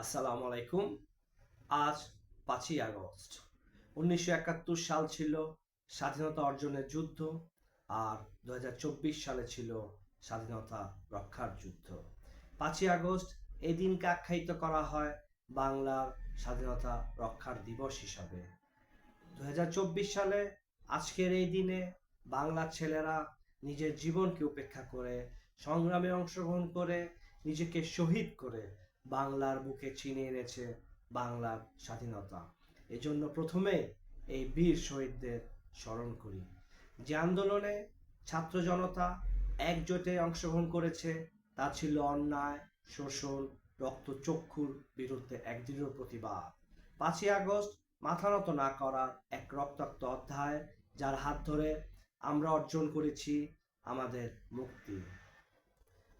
আসসালামু আলাইকুম আজ পাঁচই আগস্ট। উনিশশো একাত্তর সাল ছিল স্বাধীনতা অর্জনের যুদ্ধ আর দুই হাজার চব্বিশ সালে ছিল স্বাধীনতা রক্ষার যুদ্ধ। পাঁচই আগস্ট এই দিনকে আখ্যায়িত করা হয় বাংলার স্বাধীনতা রক্ষার দিবস হিসাবে। দু হাজার চব্বিশ সালে আজকের এই দিনে বাংলার ছেলেরা নিজের জীবনকে উপেক্ষা করে, সংগ্রামে অংশগ্রহণ করে, নিজেকে শহীদ করে বাংলার বুকে ছিনিয়ে এনেছে বাংলার স্বাধীনতা। এজন্য প্রথমে এই বীর শহীদদের স্মরণ করি। যে আন্দোলনে ছাত্র জনতা একজোটে অংশগ্রহণ করেছে, তা ছিল অন্যায়, শোষণ, রক্তচক্ষুর বিরুদ্ধে এক দৃঢ় প্রতিবাদ। পাঁচই আগস্ট মাথা নত না করার এক রক্তাক্ত অধ্যায়, যার হাত ধরে আমরা অর্জন করেছি আমাদের মুক্তি।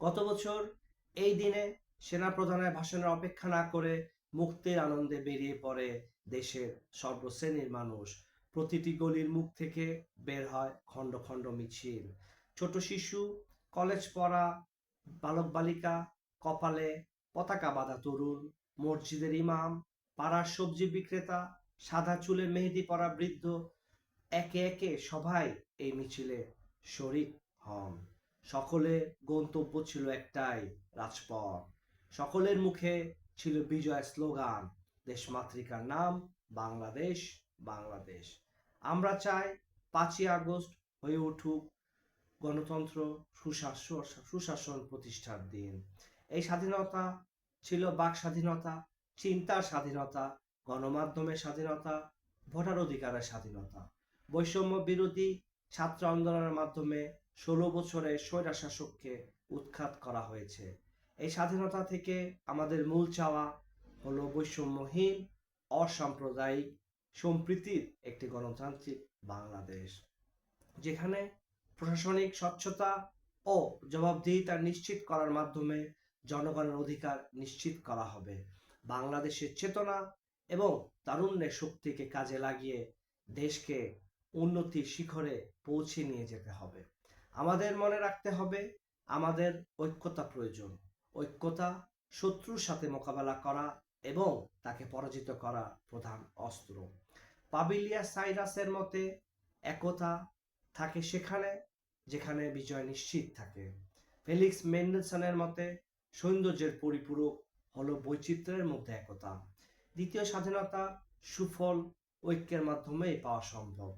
গত বছর এই দিনে সেনাপ্রধানের ভাষণের অপেক্ষা না করে মুক্তির আনন্দে বেরিয়ে পড়ে দেশের সর্বশ্রেণীর মানুষ। প্রতিটি গলির মুখ থেকে বের হয় খণ্ড খণ্ড মিছিল। ছোট শিশু, কলেজ পড়া বালক বালিকা কপালে পতাকা বাঁধা তরুণ, মসজিদের ইমাম, পাড়ার সবজি বিক্রেতা, সাদা চুলে মেহেদি পরা বৃদ্ধ, একে একে সবাই এই মিছিলে শরিক হন। সকলের গন্তব্য ছিল একটাই, রাজপথ। সকলের মুখে ছিল বিজয় স্লোগান দেশমাতৃকার নাম, বাংলাদেশ বাংলাদেশ। আমরা চাই পাঁচই আগস্ট হয়ে উঠুক গণতন্ত্র সুশাসন সুশাসন প্রতিষ্ঠার দিন। এই স্বাধীনতা ছিল বাক স্বাধীনতা, চিন্তার স্বাধীনতা, গণমাধ্যমের স্বাধীনতা, ভোটার অধিকারের স্বাধীনতা। বৈষম্য বিরোধী ছাত্র আন্দোলনের মাধ্যমে ষোলো বছরে স্বৈরা শাসককে উৎখাত করা হয়েছে। এই স্বাধীনতা থেকে আমাদের মূল চাওয়া হলো বৈষম্যহীন, অসাম্প্রদায়িক, সম্প্রীতির একটি গণতান্ত্রিক বাংলাদেশ, যেখানে প্রশাসনিক স্বচ্ছতা ও জবাবদিহিতা নিশ্চিত করার মাধ্যমে জনগণের অধিকার নিশ্চিত করা হবে। বাংলাদেশের চেতনা এবং তারুণ্যের শক্তিকে কাজে লাগিয়ে দেশকে উন্নতির শিখরে পৌঁছে নিয়ে যেতে হবে। আমাদের মনে রাখতে হবে, আমাদের ঐক্যতা প্রয়োজন। ঐক্যতা, শত্রুর সাথে মোকাবেলা করা এবং তাকে পরাজিত করা প্রধান অস্ত্র। পাবিলিয়া সাইরাসের মতে, একতা থাকে সেখানে, যেখানে বিজয় নিশ্চিত থাকে। ফেলিক্স মেন্ডেলসনের মতে, সৌন্দর্যের পরিপূরক হলো বৈচিত্র্যের মধ্যে একতা। দ্বিতীয় স্বাধীনতা সুফল ঐক্যের মাধ্যমেই পাওয়া সম্ভব।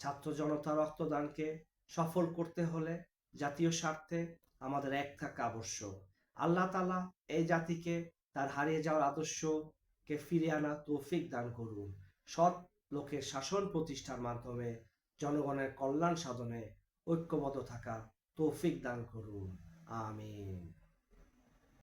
ছাত্র জনতা রক্তদানকে সফল করতে হলে জাতীয় স্বার্থে আমাদের এক থাকা আবশ্যক। আল্লাহ তালা এই জাতিকে তার হারিয়ে যাওয়ার আদর্শকে ফিরে আনা তৌফিক দান করুন। সৎ লোকের শাসন প্রতিষ্ঠার মাধ্যমে জনগণের কল্যাণ সাধনে ঐক্যবদ্ধ থাকা তৌফিক দান করুন। আমিন।